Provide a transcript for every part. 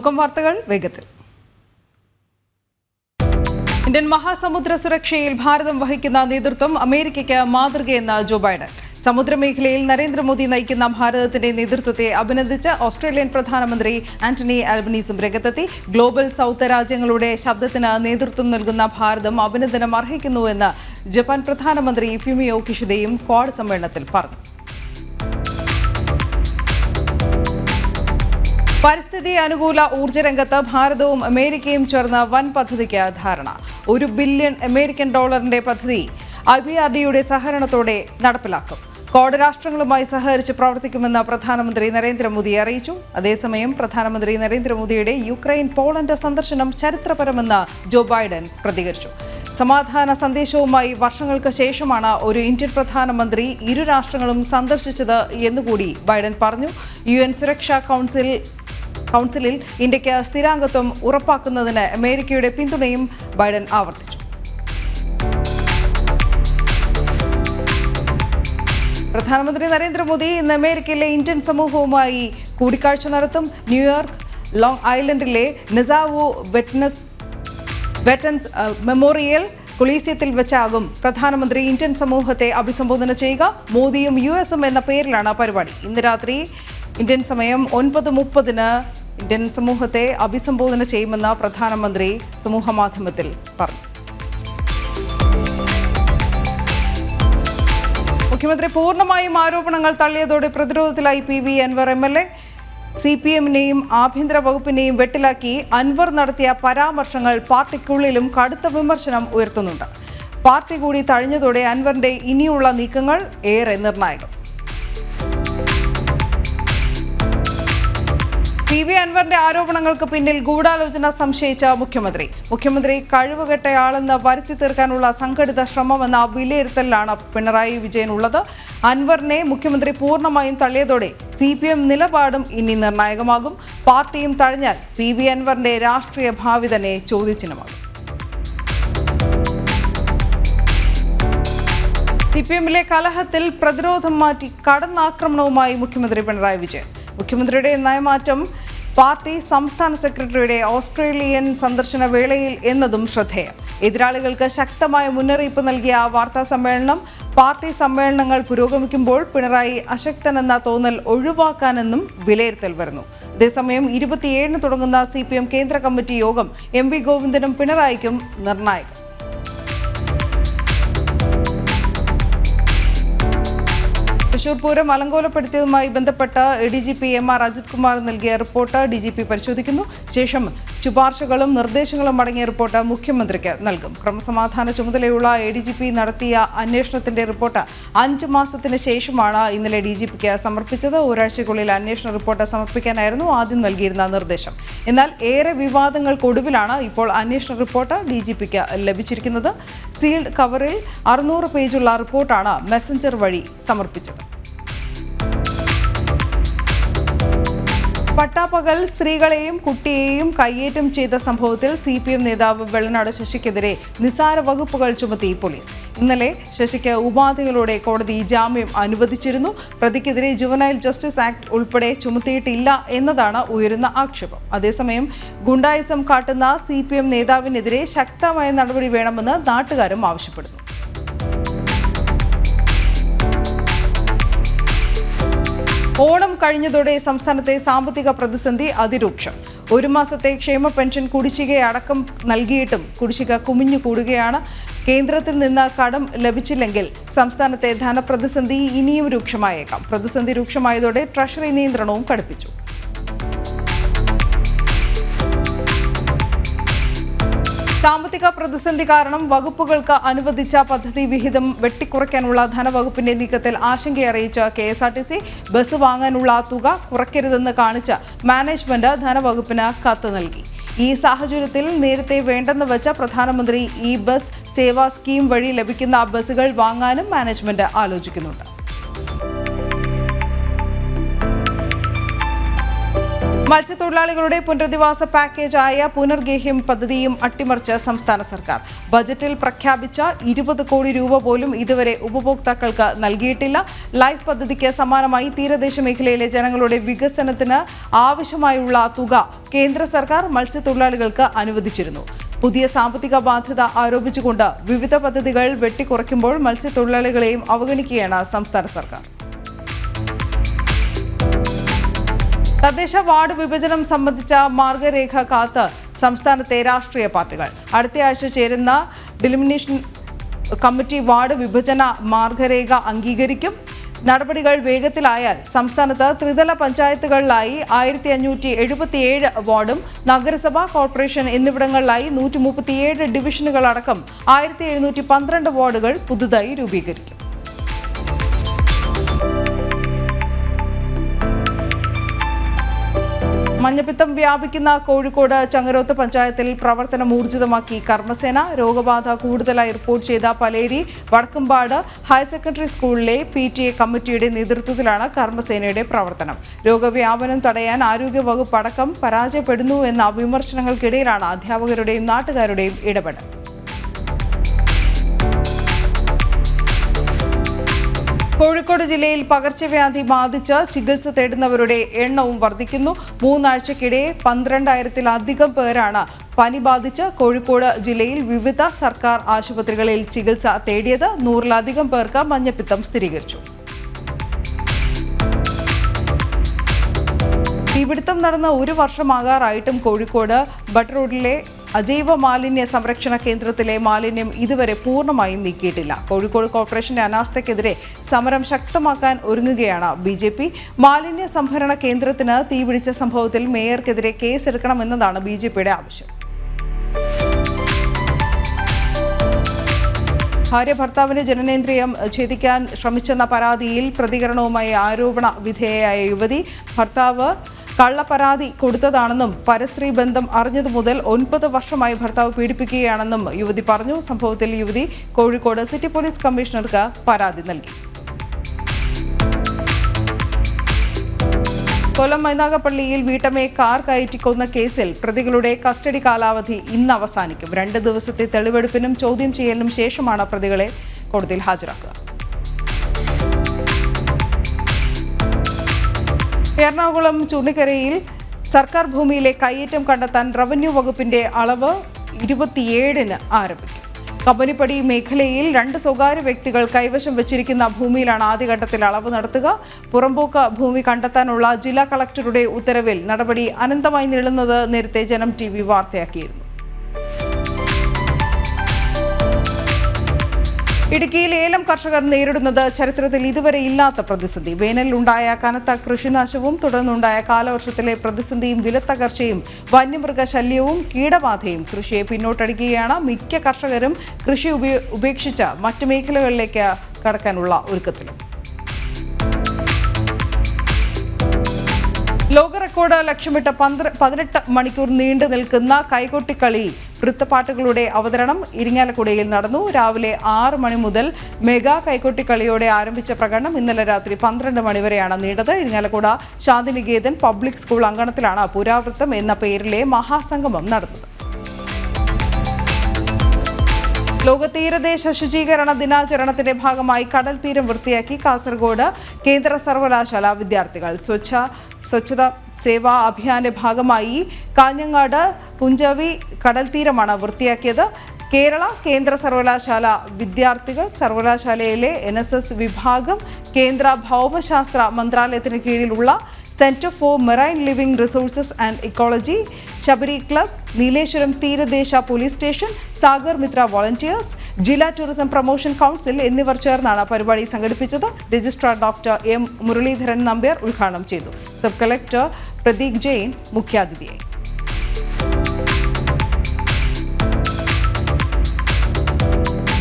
നോക്കാം വാർത്തകൾ വേഗത്തിൽ. ഇന്ത്യൻ മഹാസമുദ്ര സുരക്ഷയിൽ ഭാരതം വഹിക്കുന്ന നേതൃത്വം അമേരിക്കയ്ക്ക് മാതൃകയെന്ന് ജോ ബൈഡൻ. സമുദ്രമേഖലയിൽ നരേന്ദ്രമോദി നയിക്കുന്ന ഭാരതത്തിന്റെ നേതൃത്വത്തെ അഭിനന്ദിച്ച് ഓസ്ട്രേലിയൻ പ്രധാനമന്ത്രി ആന്റണി അൽബനീസും രംഗത്തെത്തി. ഗ്ലോബൽ സൗത്ത് രാജ്യങ്ങളുടെ ശബ്ദത്തിന് നേതൃത്വം നൽകുന്ന ഭാരതം അഭിനന്ദനം അർഹിക്കുന്നുവെന്ന് ജപ്പാൻ പ്രധാനമന്ത്രി ഫിമിയോ കിഷിദയും ക്വാഡ് സമ്മേളനത്തിൽ പറഞ്ഞു. പരിസ്ഥിതി അനുകൂല ഊർജ രംഗത്ത് ഭാരതവും അമേരിക്കയും ചേർന്ന വൻ പദ്ധതിക്ക് ധാരണ. ഒരു ബില്യൺ അമേരിക്കൻ ഡോളറിന്റെ പദ്ധതി ഐ ബി ആർ ഡിയുടെ സഹകരണത്തോടെ നടപ്പിലാക്കും. കോടരാഷ്ട്രങ്ങളുമായി സഹകരിച്ച് പ്രവർത്തിക്കുമെന്ന് പ്രധാനമന്ത്രി നരേന്ദ്രമോദി അറിയിച്ചു. അതേസമയം പ്രധാനമന്ത്രി നരേന്ദ്രമോദിയുടെ യുക്രൈൻ പോളണ്ട് സന്ദർശനം ചരിത്രപരമെന്ന് ജോ ബൈഡൻ പ്രതികരിച്ചു. സമാധാന സന്ദേശവുമായി വർഷങ്ങൾക്ക് ശേഷമാണ് ഒരു ഇന്ത്യൻ പ്രധാനമന്ത്രി ഇരു രാഷ്ട്രങ്ങളും സന്ദർശിച്ചത് എന്നുകൂടി ബൈഡൻ പറഞ്ഞു. യു സുരക്ഷാ കൗൺസിൽ കൗൺസിലിൽ ഇന്ത്യയ്ക്ക് സ്ഥിരാംഗത്വം ഉറപ്പാക്കുന്നതിന് അമേരിക്കയുടെ പിന്തുണയും ബൈഡൻ ആവർത്തിച്ചു. പ്രധാനമന്ത്രി നരേന്ദ്രമോദി ഇന്ന് അമേരിക്കയിലെ ഇന്ത്യൻ സമൂഹവുമായി കൂടിക്കാഴ്ച നടത്തും. ന്യൂയോർക്ക് ലോങ് ഐലൻഡിലെ നിസാവോ വെറ്റ്നസ് വെറ്റൻസ് മെമ്മോറിയൽ കൊളീസിയത്തിൽ വെച്ചാകും പ്രധാനമന്ത്രി ഇന്ത്യൻ സമൂഹത്തെ അഭിസംബോധന ചെയ്യുക. മോദിയും യു എസും എന്ന പേരിലാണ് പരിപാടി. ഇന്ന് രാത്രി ഇന്ത്യൻ സമയം ഒൻപത് മുപ്പതിന് ഇന്ത്യൻ സമൂഹത്തെ അഭിസംബോധന ചെയ്യുമെന്ന് പ്രധാനമന്ത്രി സമൂഹ മാധ്യമത്തിൽ പറഞ്ഞു. മുഖ്യമന്ത്രി പൂർണമായും ആരോപണങ്ങൾ തള്ളിയതോടെ പ്രതിരോധത്തിലായി P V Anvar M L A. C P എമ്മിനെയും ആഭ്യന്തര വകുപ്പിനെയും വെട്ടിലാക്കി അൻവർ നടത്തിയ പരാമർശങ്ങൾ പാർട്ടിക്കുള്ളിലും കടുത്ത വിമർശനം ഉയർത്തുന്നുണ്ട്. പാർട്ടി കൂടി തഴഞ്ഞതോടെ അൻവറിന്റെ ഇനിയുള്ള നീക്കങ്ങൾ ഏറെ നിർണായകം. പി വി അൻവറിന്റെ ആരോപണങ്ങൾക്ക് പിന്നിൽ ഗൂഢാലോചന സംശയിച്ച മുഖ്യമന്ത്രി. മുഖ്യമന്ത്രി കഴിവുകെട്ടയാളെന്ന് വരുത്തി തീർക്കാനുള്ള സംഘടിത ശ്രമമെന്ന വിലയിരുത്തലിലാണ് പിണറായി വിജയൻ ഉള്ളത് അൻവറിനെ മുഖ്യമന്ത്രി പൂർണമായും തള്ളിയതോടെ സി പി എം നിലപാടും ഇനി നിർണായകമാകും. പാർട്ടിയും തഴഞ്ഞാൽ പി വി അൻവറിന്റെ രാഷ്ട്രീയ ഭാവി തന്നെ ചോദ്യചിഹ്നമാകും. സി പി എമ്മിലെ കലഹത്തിൽ പ്രതിരോധം മാറ്റി കടന്നാക്രമണവുമായി മുഖ്യമന്ത്രി പിണറായി വിജയൻ. മുഖ്യമന്ത്രിയുടെ നയമാറ്റം പാർട്ടി സംസ്ഥാന സെക്രട്ടറിയുടെ ഓസ്ട്രേലിയൻ സന്ദർശന വേളയിൽ എന്നതും ശ്രദ്ധേയം. എതിരാളികൾക്ക് ശക്തമായ മുന്നറിയിപ്പ് നൽകിയ വാർത്താ സമ്മേളനം പാർട്ടി സമ്മേളനങ്ങൾ പുരോഗമിക്കുമ്പോൾ പിണറായി അശക്തനെന്ന തോന്നൽ ഒഴിവാക്കാനെന്നും വിലയിരുത്തൽ വരുന്നു. അതേസമയം ഇരുപത്തിയേഴിന് തുടങ്ങുന്ന സി കേന്ദ്ര കമ്മിറ്റി യോഗം എം ഗോവിന്ദനും പിണറായിക്കും നിർണായകം. തൃശൂർ പൂരം അലങ്കോലപ്പെടുത്തിയതുമായി ബന്ധപ്പെട്ട് D G P M R Ajith Kumar നൽകിയ റിപ്പോർട്ട് ഡി ജി പി പരിശോധിക്കുന്നു. ശേഷം ശുപാർശകളും നിർദ്ദേശങ്ങളും അടങ്ങിയ റിപ്പോർട്ട് മുഖ്യമന്ത്രിക്ക് നൽകും. ക്രമസമാധാന ചുമതലയുള്ള എ ഡി ജി പി നടത്തിയ അന്വേഷണത്തിന്റെ റിപ്പോർട്ട് അഞ്ച് മാസത്തിന് ശേഷമാണ് ഇന്നലെ ഡി ജി പിക്ക് സമർപ്പിച്ചത്. ഒരാഴ്ചയ്ക്കുള്ളിൽ അന്വേഷണ റിപ്പോർട്ട് സമർപ്പിക്കാനായിരുന്നു ആദ്യം നൽകിയിരുന്ന നിർദ്ദേശം. എന്നാൽ ഏറെ വിവാദങ്ങൾക്കൊടുവിലാണ് ഇപ്പോൾ അന്വേഷണ റിപ്പോർട്ട് ഡി ജി പിക്ക് ലഭിച്ചിരിക്കുന്നത്. സീൽഡ് കവറിൽ അറുന്നൂറ് പേജുള്ള റിപ്പോർട്ടാണ് മെസഞ്ചർ വഴി സമർപ്പിച്ചത്. പട്ടാപ്പകൽ സ്ത്രീകളെയും കുട്ടിയെയും കയ്യേറ്റം ചെയ്ത സംഭവത്തിൽ സി പി എം നേതാവ് വെള്ളനാട് ശശിക്കെതിരെ നിസാര വകുപ്പുകൾ ചുമത്തി പോലീസ്. ഇന്നലെ ശശിക്ക് ഉപാധികളോടെ കോടതി ജാമ്യം അനുവദിച്ചിരുന്നു. പ്രതിക്കെതിരെ ജുവനൈൽ ജസ്റ്റിസ് ആക്ട് ഉൾപ്പെടെ ചുമത്തിയിട്ടില്ല എന്നതാണ് ഉയരുന്ന ആക്ഷേപം. അതേസമയം ഗുണ്ടായിസം കാട്ടുന്ന സി നേതാവിനെതിരെ ശക്തമായ നടപടി വേണമെന്ന് നാട്ടുകാരും ആവശ്യപ്പെടുന്നു. ഓണം കഴിഞ്ഞതോടെ സംസ്ഥാനത്തെ സാമ്പത്തിക പ്രതിസന്ധി അതിരൂക്ഷം. ഒരു മാസത്തെ ക്ഷേമ പെൻഷൻ കുടിശ്ശികയടക്കം നൽകിയിട്ടും കുടിശ്ശിക കുമിഞ്ഞു കൂടുകയാണ്. കേന്ദ്രത്തിൽ നിന്ന് കടം ലഭിച്ചില്ലെങ്കിൽ സംസ്ഥാനത്തെ ധനപ്രതിസന്ധി ഇനിയും രൂക്ഷമായേക്കാം. പ്രതിസന്ധി രൂക്ഷമായതോടെ ട്രഷറി നിയന്ത്രണവും കടുപ്പിച്ചു. സാമ്പത്തിക പ്രതിസന്ധി കാരണം വകുപ്പുകൾക്ക് അനുവദിച്ച പദ്ധതി വിഹിതം വെട്ടിക്കുറയ്ക്കാനുള്ള ധനവകുപ്പിന്റെ നീക്കത്തിൽ ആശങ്കയറിയിച്ച K S R T C bus വാങ്ങാനുള്ള തുക കുറയ്ക്കരുതെന്ന് കാണിച്ച് മാനേജ്മെന്റ് ധനവകുപ്പിന് കത്ത് നൽകി. ഈ സാഹചര്യത്തിൽ നേരത്തെ വേണ്ടെന്ന് വെച്ച പ്രധാനമന്ത്രി ഇ ബസ് സേവാ സ്കീം വഴി ലഭിക്കുന്ന ബസ്സുകൾ വാങ്ങാനും മാനേജ്മെന്റ് ആലോചിക്കുന്നുണ്ട്. മത്സ്യത്തൊഴിലാളികളുടെ പുനരധിവാസ പാക്കേജായ പുനർഗേഹ്യം പദ്ധതിയും അട്ടിമറിച്ച് സംസ്ഥാന സർക്കാർ. ബജറ്റിൽ പ്രഖ്യാപിച്ച ഇരുപത് കോടി രൂപ പോലും ഇതുവരെ ഉപഭോക്താക്കൾക്ക് നൽകിയിട്ടില്ല. ലൈഫ് പദ്ധതിക്ക് സമാനമായി തീരദേശ മേഖലയിലെ ജനങ്ങളുടെ വികസനത്തിന് ആവശ്യമായുള്ള തുക കേന്ദ്ര സർക്കാർ മത്സ്യത്തൊഴിലാളികൾക്ക് അനുവദിച്ചിരുന്നു. പുതിയ സാമ്പത്തിക ബാധ്യത ആരോപിച്ചുകൊണ്ട് വിവിധ പദ്ധതികൾ വെട്ടിക്കുറയ്ക്കുമ്പോൾ മത്സ്യത്തൊഴിലാളികളെയും അവഗണിക്കുകയാണ് സംസ്ഥാന സർക്കാർ. തദ്ദേശ വാർഡ് വിഭജനം സംബന്ധിച്ച മാർഗരേഖ കാത്ത് സംസ്ഥാനത്തെ രാഷ്ട്രീയ പാർട്ടികൾ. അടുത്തയാഴ്ച ചേരുന്ന ഡിലിമിനേഷൻ കമ്മിറ്റി വാർഡ് വിഭജന മാർഗരേഖ അംഗീകരിക്കും. നടപടികൾ വേഗത്തിലായാൽ സംസ്ഥാനത്ത് ത്രിതല പഞ്ചായത്തുകളിലായി ആയിരത്തി അഞ്ഞൂറ്റി എഴുപത്തിയേഴ് വാർഡും നഗരസഭ കോർപ്പറേഷൻ എന്നിവിടങ്ങളിലായി നൂറ്റി മുപ്പത്തിയേഴ് ഡിവിഷനുകളടക്കം ആയിരത്തി എഴുന്നൂറ്റി പന്ത്രണ്ട് വാർഡുകൾ പുതുതായി രൂപീകരിക്കും. മഞ്ഞപ്പിത്തം വ്യാപിക്കുന്ന കോഴിക്കോട് ചങ്ങരോത്ത് പഞ്ചായത്തിൽ പ്രവർത്തനം ഊർജിതമാക്കി കർമ്മസേന. രോഗബാധ കൂടുതലായി റിപ്പോർട്ട് ചെയ്ത പലേരി വടക്കമ്പാട് ഹയർ സെക്കൻഡറി സ്കൂളിലെ പി ടി എ കമ്മിറ്റിയുടെ നേതൃത്വത്തിലാണ് കർമ്മസേനയുടെ പ്രവർത്തനം. രോഗവ്യാപനം തടയാൻ ആരോഗ്യവകുപ്പ് അടക്കം പരാജയപ്പെടുന്നു എന്ന വിമർശനങ്ങൾക്കിടയിലാണ് അധ്യാപകരുടെയും നാട്ടുകാരുടെയും ഇടപെടൽ. കോഴിക്കോട് ജില്ലയിൽ പകർച്ചവ്യാധി ബാധിച്ച് ചികിത്സ തേടുന്നവരുടെ എണ്ണവും വർദ്ധിക്കുന്നു. മൂന്നാഴ്ചക്കിടെ പന്ത്രണ്ടായിരത്തിലധികം പേരാണ് പനി ബാധിച്ച് കോഴിക്കോട് ജില്ലയിൽ വിവിധ സർക്കാർ ആശുപത്രികളിൽ ചികിത്സ തേടിയത്. നൂറിലധികം പേർക്ക് മഞ്ഞപ്പിത്തം സ്ഥിരീകരിച്ചു. തീപിടുത്തം നടന്ന ഒരു വർഷമാകാറായിട്ടും കോഴിക്കോട് ബട്ട് റോഡിലെ അജൈവ മാലിന്യ സംരക്ഷണ കേന്ദ്രത്തിലെ മാലിന്യം ഇതുവരെ പൂർണമായും നീക്കിയിട്ടില്ല. കോഴിക്കോട് കോർപ്പറേഷന്റെ അനാസ്ഥയ്ക്കെതിരെ സമരം ശക്തമാക്കാൻ ഒരുങ്ങുകയാണ് ബി ജെ പി. മാലിന്യ സംഭരണ കേന്ദ്രത്തിന് തീപിടിച്ച സംഭവത്തിൽ മേയർക്കെതിരെ കേസെടുക്കണമെന്നതാണ് ബി ജെ പിയുടെ ആവശ്യം. ഭാര്യ ഭർത്താവിന് ജനനേന്ദ്രിയം ഛേദിക്കാൻ ശ്രമിച്ചെന്ന പരാതിയിൽ പ്രതികരണവുമായി ആരോപണ വിധേയയായ യുവതി. ഭർത്താവ് കള്ളപ്പരാതി കൊടുത്തതാണെന്നും പരസ്ത്രീ ബന്ധം അറിഞ്ഞതു മുതൽ ഒൻപത് വർഷമായി ഭർത്താവ് പീഡിപ്പിക്കുകയാണെന്നും യുവതി പറഞ്ഞു. സംഭവത്തിൽ യുവതി കോഴിക്കോട് സിറ്റി പോലീസ് കമ്മീഷണർക്ക് പരാതി നൽകി. കൊല്ലം മൈനാഗപ്പള്ളിയിൽ വീട്ടമ്മയെ കാർ കയറ്റിക്കൊന്ന കേസിൽ പ്രതികളുടെ കസ്റ്റഡി കാലാവധി ഇന്ന് അവസാനിക്കും രണ്ട് ദിവസത്തെ തെളിവെടുപ്പിനും ചോദ്യം ചെയ്യലിനും ശേഷമാണ് പ്രതികളെ കോടതിയിൽ ഹാജരാക്കുക. എറണാകുളം ചുള്ളിക്കരയിൽ സർക്കാർ ഭൂമിയിലെ കയ്യേറ്റം കണ്ടെത്താൻ റവന്യൂ വകുപ്പിന്റെ അളവ് ഇരുപത്തിയേഴിന് ആരംഭിക്കും. കമ്പനിപ്പടി മേഖലയിൽ രണ്ട് സ്വകാര്യ വ്യക്തികൾ കൈവശം വെച്ചിരിക്കുന്ന ഭൂമിയിലാണ് ആദ്യഘട്ടത്തിൽ അളവ് നടത്തുക. പുറമ്പോക്ക് ഭൂമി കണ്ടെത്താനുള്ള ജില്ലാ കളക്ടറുടെ ഉത്തരവിൽ നടപടി അനന്തമായി നീളുന്നത് നേരത്തെ ജനം ടി വാർത്തയാക്കിയിരുന്നു. ഇടുക്കിയിൽ ഏലം കർഷകർ നേരിടുന്നത് ചരിത്രത്തിൽ ഇതുവരെ ഇല്ലാത്ത പ്രതിസന്ധി. വേനലിലുണ്ടായ കനത്ത കൃഷിനാശവും തുടർന്നുണ്ടായ കാലവർഷത്തിലെ പ്രതിസന്ധിയും വിലത്തകർച്ചയും വന്യമൃഗ ശല്യവും കീടബാധയും കൃഷിയെ പിന്നോട്ടടിക്കുകയാണ് മിക്ക കർഷകരും കൃഷി ഉപേക്ഷിച്ച് മറ്റു മേഖലകളിലേക്ക് കടക്കാനുള്ള ഒരുക്കത്തിലും. ലോക റെക്കോർഡ് ലക്ഷ്യമിട്ട് പതിനെട്ട് മണിക്കൂർ നീണ്ടു നിൽക്കുന്ന കൈകൊട്ടിക്കളി വൃത്തപ്പാട്ടുകളുടെ അവതരണം ഇരിങ്ങാലക്കുടയിൽ നടന്നു. രാവിലെ ആറ് മണി മുതൽ മെഗാ കൈകൊട്ടിക്കളിയോടെ ആരംഭിച്ച പ്രകടനം ഇന്നലെ രാത്രി പന്ത്രണ്ട് മണിവരെയാണ് നീണ്ടത്. ഇരിങ്ങാലക്കുട ശാന്തിനികേതൻ പബ്ലിക് സ്കൂൾ അങ്കണത്തിലാണ് പുരാവൃത്തം എന്ന പേരിലെ മഹാസംഗമം നടന്നത്. ലോക തീരദേശ ശുചീകരണ ദിനാചരണത്തിന്റെ ഭാഗമായി കടൽ തീരം വൃത്തിയാക്കി കാസർഗോഡ് കേന്ദ്ര സർവകലാശാല വിദ്യാർത്ഥികൾ സ്വച്ഛ സ്വച്ഛത സേവാ അഭിയാന്റെ ഭാഗമായി കാഞ്ഞങ്ങാട് പുഞ്ചവി കടൽ തീരമാണ് വൃത്തിയാക്കിയത്. കേരള കേന്ദ്ര സർവകലാശാല വിദ്യാർത്ഥികൾ സർവകലാശാലയിലെ എൻ വിഭാഗം കേന്ദ്ര ഭൗമശാസ്ത്ര മന്ത്രാലയത്തിന് കീഴിലുള്ള centre for marine living resources and ecology Sabari club Nileshwaram തീരദേശ police station Sagar Mitra volunteers ജില്ലാ ടൂറിസം പ്രൊമോഷൻ കൗൺസിൽ എന്നിവർ ചേർന്നാണ് പരിപാടി സംഘടിപ്പിച്ചത്. Registrar doctor M Muraleedharan Nambiar ഉദ്ഘാടനം ചെയ്തു. സബ് കളക്ടർ പ്രതീക് ജെയിൻ മുഖ്യാതിഥിയായി.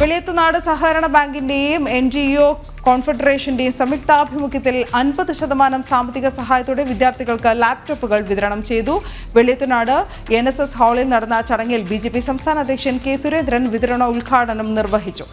വെളിയത്തുനാട് സഹകരണ ബാങ്കിന്റെയും എൻ ജി ഒ കോൺഫെഡറേഷന്റെയും സംയുക്താഭിമുഖ്യത്തിൽ അൻപത് ശതമാനം സാമ്പത്തിക സഹായത്തോടെ വിദ്യാർത്ഥികൾക്ക് ലാപ്ടോപ്പുകൾ വിതരണം ചെയ്തു. വെള്ളിയത്തനാട് എൻ എസ് എസ് ഹാളിൽ നടന്ന ചടങ്ങിൽ ബി ജെ പി സംസ്ഥാന അധ്യക്ഷൻ കെ സുരേന്ദ്രൻ വിതരണ ഉദ്ഘാടനം നിർവഹിച്ചു.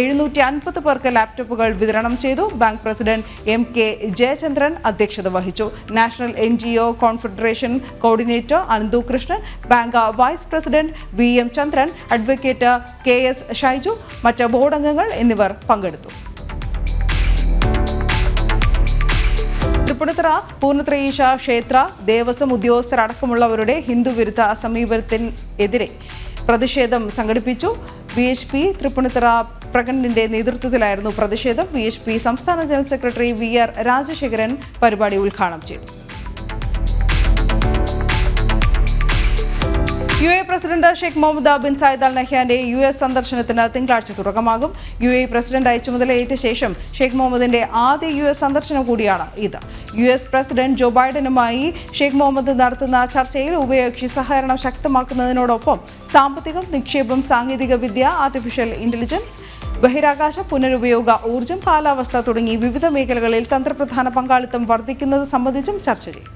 എഴുന്നൂറ്റി അൻപത് പേർക്ക് ലാപ്ടോപ്പുകൾ വിതരണം ചെയ്തു. Bank president M K Jayachandran അധ്യക്ഷത വഹിച്ചു. National N G O confederation coordinator Ananthu Krishnan bank vice president V M Chandran advocate K S Shaiju മറ്റ് ബോർഡ് അംഗങ്ങൾ എന്നിവർ പങ്കെടുത്തു. തൃപ്പൂണിത്തുറ പൂർണത്രയീശ ക്ഷേത്ര ദേവസ്വം ഉദ്യോഗസ്ഥരടക്കമുള്ളവരുടെ ഹിന്ദുവിരുദ്ധ സമീപനത്തിനെതിരെ പ്രതിഷേധം സംഘടിപ്പിച്ചു. വി എച്ച് പി തൃപ്പൂണിത്തുറ പ്രകടനിന്റെ നേതൃത്വത്തിലായിരുന്നു പ്രതിഷേധം. വി എച്ച് പി സംസ്ഥാന general secretary V R Rajasekharan പരിപാടി ഉദ്ഘാടനം ചെയ്തു. U A president Sheikh Mohammed bin Zayed Al നഹ്യാന്റെ U S സന്ദർശനത്തിന് തിങ്കളാഴ്ച തുടക്കമാകും. യു എ പ്രസിഡന്റായി ചുമതലയേറ്റ ശേഷം ഷെയ്ഖ് മുഹമ്മദിന്റെ ആദ്യ യു എസ് സന്ദർശനം കൂടിയാണ് ഇത്. യു എസ് പ്രസിഡന്റ് ജോ ബൈഡനുമായി ഷെയ്ഖ് മുഹമ്മദ് നടത്തുന്ന ചർച്ചയിൽ ഉഭയകക്ഷി സഹകരണം ശക്തമാക്കുന്നതിനോടൊപ്പം സാമ്പത്തികം നിക്ഷേപം സാങ്കേതിക വിദ്യ ആർട്ടിഫിഷ്യൽ ഇന്റലിജൻസ് ബഹിരാകാശ പുനരുപയോഗ ഊർജം കാലാവസ്ഥ തുടങ്ങി വിവിധ മേഖലകളിൽ തന്ത്രപ്രധാന പങ്കാളിത്തം വർദ്ധിക്കുന്നത് സംബന്ധിച്ചും ചർച്ച ചെയ്യും.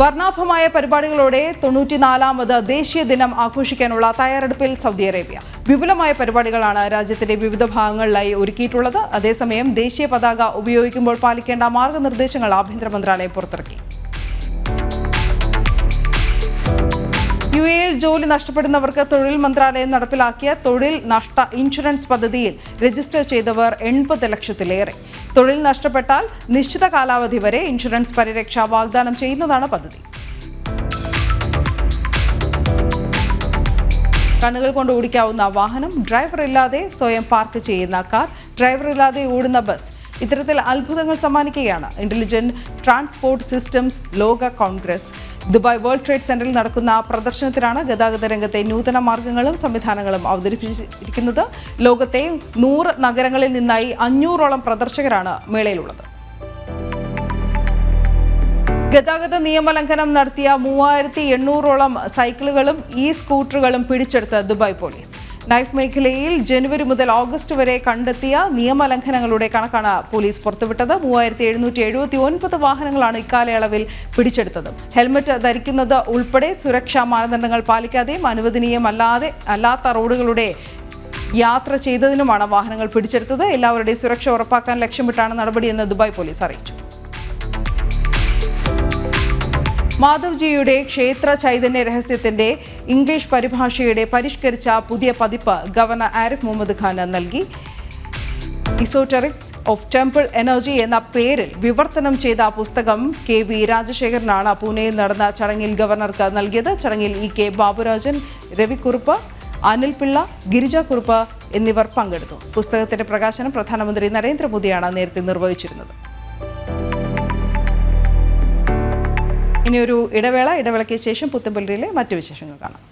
വർണാഭമായ പരിപാടികളോടെ തൊണ്ണൂറ്റിനാലാമത് ദേശീയ ദിനം ആഘോഷിക്കാനുള്ള തയ്യാറെടുപ്പിൽ സൗദി അറേബ്യ. വിപുലമായ പരിപാടികളാണ് രാജ്യത്തിന്റെ വിവിധ ഭാഗങ്ങളിലായി ഒരുക്കിയിട്ടുള്ളത്. അതേസമയം ദേശീയ പതാക ഉപയോഗിക്കുമ്പോൾ പാലിക്കേണ്ട മാർഗനിർദ്ദേശങ്ങൾ ആഭ്യന്തര മന്ത്രാലയം പുറത്തിറക്കി. യു എയിൽ ജോലി നഷ്ടപ്പെടുന്നവർക്ക് തൊഴിൽ മന്ത്രാലയം നടപ്പിലാക്കിയ തൊഴിൽ നഷ്ട ഇൻഷുറൻസ് പദ്ധതിയിൽ രജിസ്റ്റർ ചെയ്തവർ എൺപത് ലക്ഷത്തിലേറെ. തൊഴിൽ നഷ്ടപ്പെട്ടാൽ നിശ്ചിത കാലാവധി വരെ ഇൻഷുറൻസ് പരിരക്ഷ വാഗ്ദാനം ചെയ്യുന്നതാണ് പദ്ധതി. കണ്ണുകൾ കൊണ്ട് ഓടിക്കാവുന്ന വാഹനം ഡ്രൈവർ ഇല്ലാതെ സ്വയം പാർക്ക് ചെയ്യുന്ന കാർ ഡ്രൈവർ ഇല്ലാതെ ഓടുന്ന ബസ്. ഇത്തരത്തിൽ അത്ഭുതങ്ങൾ സമ്മാനിക്കുകയാണ്. ഇന്റലിജന്റ് ട്രാൻസ്പോർട്ട് സിസ്റ്റംസ് ലോക കോൺഗ്രസ്. ദുബായ് വേൾഡ് ട്രേഡ് സെന്ററിൽ നടക്കുന്ന പ്രദർശനത്തിലാണ് ഗതാഗത രംഗത്തെ നൂതന മാർഗങ്ങളും സംവിധാനങ്ങളും അവതരിപ്പിച്ചിരിക്കുന്നത്. ലോകത്തെ നൂറ് നഗരങ്ങളിൽ നിന്നായി അഞ്ഞൂറോളം പ്രദർശകരാണ് മേളയിലുള്ളത്. ഗതാഗത നിയമലംഘനം നടത്തിയ മൂവായിരത്തി എണ്ണൂറോളം സൈക്കിളുകളും ഇ സ്കൂട്ടറുകളും പിടിച്ചെടുത്ത് ദുബായ് പോലീസ്. നൈഫ് മേഖലയിൽ ജനുവരി മുതൽ ഓഗസ്റ്റ് വരെ കണ്ടെത്തിയ നിയമലംഘനങ്ങളുടെ കണക്കാണ് പോലീസ് പുറത്തുവിട്ടത്. മൂവായിരത്തി എഴുന്നൂറ്റി എഴുപത്തി ഒൻപത് വാഹനങ്ങളാണ് ഇക്കാലയളവിൽ പിടിച്ചെടുത്തത്. ഹെൽമറ്റ് ധരിക്കുന്നത് ഉൾപ്പെടെ സുരക്ഷാ മാനദണ്ഡങ്ങൾ പാലിക്കാതെയും അനുവദനീയമല്ലാതെ അല്ലാത്ത റോഡുകളുടെ യാത്ര ചെയ്തതിനുമാണ് വാഹനങ്ങൾ പിടിച്ചെടുത്തത്. എല്ലാവരുടെയും സുരക്ഷ ഉറപ്പാക്കാൻ ലക്ഷ്യമിട്ടാണ് നടപടിയെന്ന് ദുബായ് പോലീസ് അറിയിച്ചു. മാധവ്ജിയുടെ ക്ഷേത്ര ചൈതന്യ രഹസ്യത്തിന്റെ ഇംഗ്ലീഷ് പരിഭാഷയുടെ പരിഷ്കരിച്ച പുതിയ പതിപ്പ് ഗവർണർ ആരിഫ് മുഹമ്മദ് ഖാന് നൽകി. ഇസോട്ടറിക് ഓഫ് ടെമ്പിൾ എനർജി എന്ന പേരിൽ വിവർത്തനം ചെയ്ത പുസ്തകം കെ വി രാജശേഖരനാണ് പൂനെയിൽ നടന്ന ചടങ്ങിൽ ഗവർണർക്ക് നൽകിയത്. ചടങ്ങിൽ ഇ കെ ബാബുരാജൻ രവിക്കുറുപ്പ് അനിൽ പിള്ള ഗിരിജാക്കുറുപ്പ് എന്നിവർ പങ്കെടുത്തു. പുസ്തകത്തിന്റെ പ്രകാശനം പ്രധാനമന്ത്രി നരേന്ദ്രമോദിയാണ് നേരത്തെ നിർവഹിച്ചിരുന്നത്. ഇനിയൊരു ഇടവേള ഇടവേളയ്ക്ക് ശേഷം പുത്തമ്പള്ളിയിലെ മറ്റു വിശേഷങ്ങൾ കാണാം.